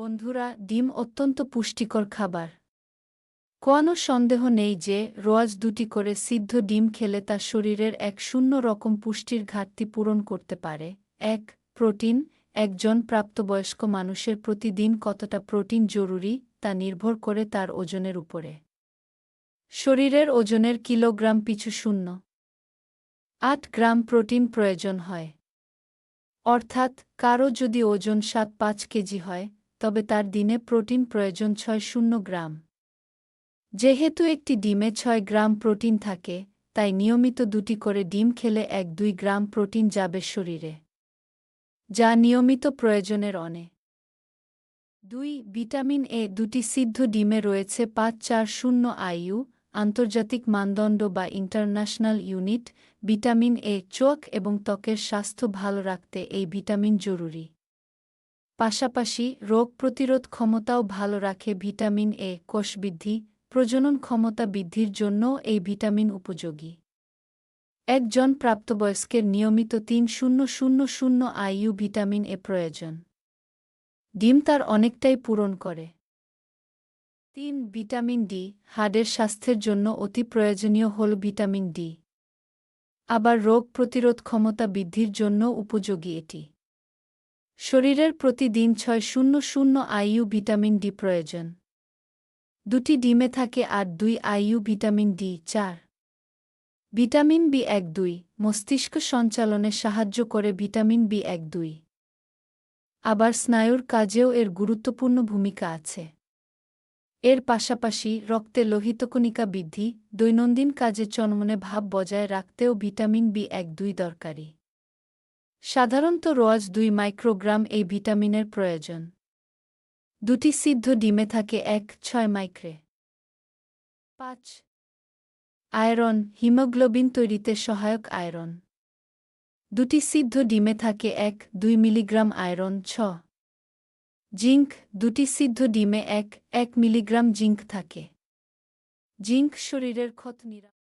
বন্ধুরা, ডিম অত্যন্ত পুষ্টিকর খাবার। কোনো সন্দেহ নেই যে, রোয়াজ দুটি করে সিদ্ধ ডিম খেলে তা শরীরের এক শূন্য রকম পুষ্টির ঘাটতি পূরণ করতে পারে। এক, প্রোটিন। একজন প্রাপ্তবয়স্ক মানুষের প্রতিদিন কতটা প্রোটিন জরুরি, তা নির্ভর করে তার ওজনের উপরে। শরীরের ওজনের কিলোগ্রাম পিছু শূন্য। আট গ্রাম প্রোটিন প্রয়োজন হয়। অর্থাৎ, কারও যদি ওজন সাত পাঁচ কেজি হয় তবে তার দিনে প্রোটিন প্রয়োজন ছয় শূন্য গ্রাম। যেহেতু একটি ডিমে ছয় গ্রাম প্রোটিন থাকে, তাই নিয়মিত দুটি করে ডিম খেলে এক দুই গ্রাম প্রোটিন যাবে শরীরে, যা নিয়মিত প্রয়োজনের অনে। দুই, ভিটামিন এ দুটি সিদ্ধ ডিমে রয়েছে পাঁচ চার শূন্য আইইউ, আন্তর্জাতিক মানদণ্ড বা ইন্টারন্যাশনাল ইউনিট, ভিটামিন এ চোখ এবং ত্বকের স্বাস্থ্য ভালো রাখতে এই ভিটামিন জরুরি। পাশাপাশি রোগ প্রতিরোধ ক্ষমতাও ভালো রাখে ভিটামিন এ কোষবৃদ্ধি প্রজনন ক্ষমতা বৃদ্ধির জন্য এই ভিটামিন উপযোগী। একজন প্রাপ্তবয়স্কের নিয়মিত তিন শূন্য শূন্য শূন্য আইইউ ভিটামিন এ প্রয়োজন। ডিম তার অনেকটাই পূরণ করে। তিন ভিটামিন ডি, হাড়ের স্বাস্থ্যের জন্য অতি প্রয়োজনীয় হল ভিটামিন ডি। আবার রোগ প্রতিরোধ ক্ষমতা বৃদ্ধির জন্য উপযোগী এটি। শরীরের প্রতিদিন ছয় শূন্য শূন্য আইইউ ভিটামিন ডি প্রয়োজন। দুটি ডিমে থাকে আর দুই আইইউ ভিটামিন ডি, চার। ভিটামিন বি এক দুই, মস্তিষ্ক সঞ্চালনে সাহায্য করে ভিটামিন বি এক দুই। আবার স্নায়ুর কাজেও এর গুরুত্বপূর্ণ ভূমিকা আছে। এর পাশাপাশি রক্তে লোহিতকণিকা বৃদ্ধি, দৈনন্দিন কাজে চনমনে ভাব বজায় রাখতেও ভিটামিন বি এক দুই দরকারি। সাধারণত রোয়াজ দুই মাইক্রোগ্রাম এই ভিটামিনের প্রয়োজন। দুটি সিদ্ধ ডিমে থাকে এক, ছয় মাইক্রে। পাঁচ, আয়রন, হিমোগ্লোবিন তৈরিতে সহায়ক আয়রন। দুটি সিদ্ধ ডিমে থাকে এক, দুই মিলিগ্রাম আয়রন, ছ। জিঙ্ক দুটি সিদ্ধ ডিমে এক এক মিলিগ্রাম জিঙ্ক থাকে। জিঙ্ক শরীরের ক্ষত নিরা